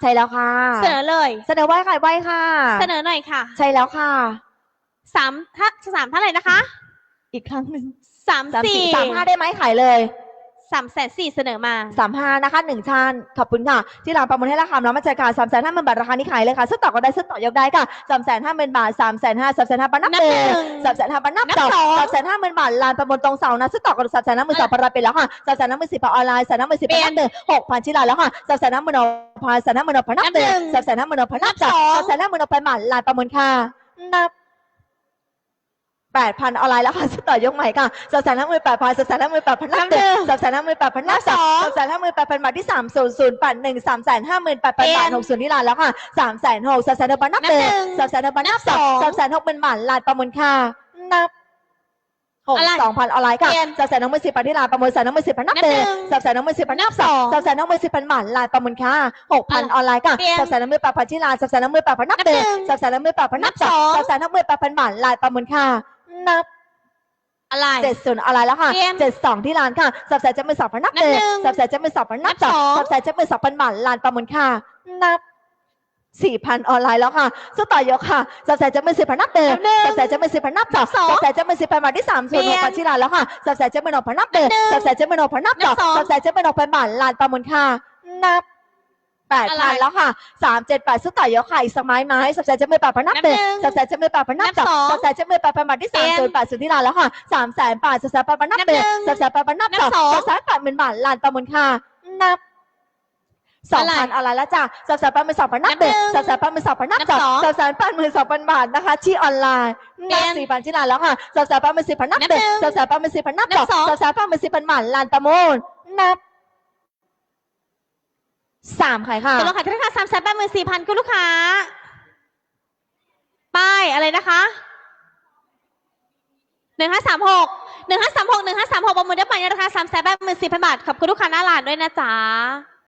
ใช่แล้วค่ะ เสนอเลย เสนอไว้ค่ะไว้ค่ะ เสนอหน่อยค่ะ ใช่แล้วค่ะสามถ้าสามเท่าไหร่นะคะ อีกครั้งหนึ่งสามสามสี่สี่สามห้าได้ไหมขายเลย สามแสนสี่เสนอมา สามห้านะคะหนึ่งชานขอบคุณค่ะ ที่ร้านประมูลให้ราคาแล้วมาเจอค่ะสามแสนห้าหมื่นบาทราคานี้ขายเลยค่ะซื้อต่อก็ได้ซื้อต่อยกได้ค่ะสามแสนห้าหมื่นบาทสามแสนห้าสามแสนห้าปันนับนับหหนึ่นึ่งงสามแสนห้าปันนับนับสองสองสามแสนห้าหมื่นบาทลานประมูลตรงเสานะซื้อต่อก็สามแสนห้าหมื่นสองพันรับไปแล้วค่ะสามแสนห้าหมื่นสี่พันออนไลน์สามแสนห้าหมื่นสี่พันนับหนึ่งหกพันที่ร้านแล้วค่ะสามแสนห้าหมื่นพันสามแสนห้าหมื่นพันนับหนึ่งสามแสนห้าหมื่นพันนับสองสามแสนห้าหมื่นพันบาทลานประมูลค่ะนับ แปดพันออนไลน์แล้วค่ะสต่อยกใหม่ค่ะสามแสนห้าหมื่นแปดพันสามแสนห้าหมื่นแปดพันนับหนึ่งสามแสนห้าหมื่นแปดพันนับสองสามแสนห้าหมื่นแปดพันบาทที่สามศูนย์ศูนย์แปดหนึ่งสามแสนห้าหมื่นแปดพันบาทหกศูนย์ที่ร้านแล้วค่ะสามแสนหกสามแสนหกพันนับหนึ่งสามแสนหกพันนับสองสามแสนหกเป็นบาทลานประมูลค่ะนับหกอะไรสองพันออนไลน์ค่ะเปลี่ยนสามแสนหกหมื่นสิบพันที่ร้านประมูลสามแสนหกหมื่นสิบพันนับหนึ่งนับหนึ่งสามแสนหกหมื่นสิบพันนับสองสามแสนหกหมื่นสิบพันบาทลานประมูลค่ะหกพันออนไลน์ค่ะเปลี่ยนสามแสนหกหมื่นแปดพันที่ร้านสามแสนหกหมื่นแปดพันนับหนึ่งนับหนึ่งสามแสนหกหมื่นแปดพันนับสองนับสองสามแสนหกหมื่นแปดพันบาทลานประมูลค่ะ นับอะไร เจ็ดศูนย์อะไรแล้วค่ะเตรียมเจ็ดสองที่ร้านค่ะ สับแสนจะเป็นสองพันนับนับหนึ่งหนึ่งสับแสนจะเป็นสองพันนับนับสองสองสับแสนจะเป็นสองพันบาทลานประมูลค่ะ นับสี่พันออนไลน์แล้วค่ะสุดต่อยกค่ะ สับแสนจะเป็นสี่พันนับหนึ่งนับหนึ่งสับแสนจะเป็นสี่พันนับสองนับสองสับแสนจะเป็นสี่พันบาทที่สามส่วนเปลี่หยกนพันที่ร้านแล้วค่ะ สับแสนจะเป็นหกพันนับหนึ่งนับหนึ่งสับแสนจะเป็นหกพันนับนัสอบงสอง สับแสนจะเป็นหกพันบาทลานประมูลค่ะ นับ แปดอะไรพันแล้วค่ะสามเจ็ดแปดสุดต่อยกค่ะอีกสกไมัยไม้สับแสนจะเป็นแปดพันนับหนึ่งนับหนึ่งสับแสนจะเป็นแปดพันนับนับสองสองสับแสนจะเป็นแปดพันบาทที่สามเปลี่ยนศูนย์แปดสุดที่ร้านแล้วค่ะสามแสนบาทสับแสนแปดพันนับนับหนึ่งหนึ่งสับแสนแปดพันนับนับสองสองสับแสนแปดหมื่นบาทลานประมูลค่ะนับสองพันอะไรแล้วจ้ะสับแสนแปดหมื่นสองพันนับหนึ่งนับหนึ่งสับแสนแปดหมื่นสองพันนับนับสองสองสับแสนแปดหมื่นสองพันบาทนะคะที่ออนไลน์เปลี่นับยนสี่พันที่ร้านแล้วค่ะสับแสนแปดหมื่นสี่พันนับนับหนึ่งหนึ่งสับแสนแปดหมื่นสี่พันนับนับสองสองสับแสนแปดหมื่นสี่พันบาทลานประมูลนับ สามขายค่ะคุณลูกค้าที่ราคาสามแสนแปดหมื่นสี่พันคุณลูกค้า ป้ายอะไรนะคะหนึ่งห้าสามหกหนึ่งห้าสามหกหนึ่งห้าสามหกประมูลได้ไปในราคาสามแสนแปดหมื่นสี่พันบาทขอบคุณลูกค้าหน้าร้านด้วยนะจ๊ะ